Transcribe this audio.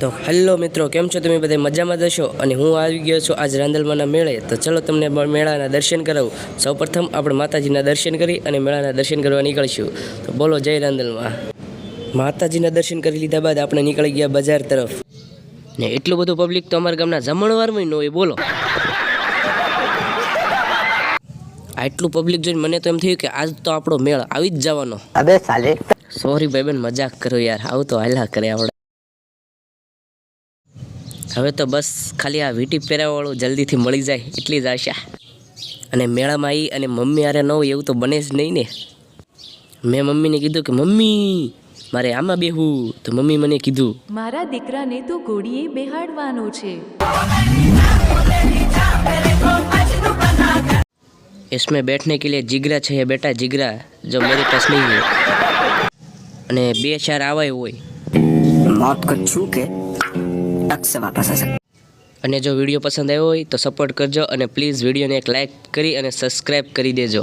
તો હેલો મિત્રો કેમ છો તમે બધા? મજામાં જશો અને હું આવી ગયો છું આજ રાંદલમાના મેળે. તો ચલો તમને મેળાના દર્શન કરાવું. સૌપ્રથમ આપણે માતાજીના દર્શન કરી અને મેળાના દર્શન કરવા નીકળીશું. તો બોલો જય રાંદલમાં. માતાજીના દર્શન કરી લીધા બાદ આપણે નીકળી ગયા બજાર તરફ. ને એટલું બધું પબ્લિક તો અમારા ગામના જમણવારમાં ન હોય બોલો. આટલું પબ્લિક જોઈને મને તો એમ થયું કે આજ તો આપણો મેળ આવી જ જવાનો. સોરી ભાઈ બેન મજાક કરો યાર. આવું તો હાલા કરે આપણે. હવે તો બસ ખાલી આ વીટી પહેરાવાળું જલ્દીથી મળી જાય એટલી જ આશા અને મેળામાં આવી અને મમ્મી આરે ન હોય એવું તો બને જ નહીં ને મેં મમ્મીને કીધું કે મમ્મી મારે આમાં બેહવું તો મમ્મી મને કીધું મારા દીકરાને તો ઘોડીએ બેહાડવાનો છે इसमें बैठने के लिए जिगरा चाहिए बेटा जिगरा जो मेरे पास नहीं है અને બે ચાર આવાય હોય मौत को छू ટક વાપસ આ અને જો વીડિયો પસંદ આવ્યો હોય તો સપોર્ટ કરજો અને પ્લીઝ વિડીયોને એક લાઇક કરી અને સબસ્ક્રાઈબ કરી દેજો.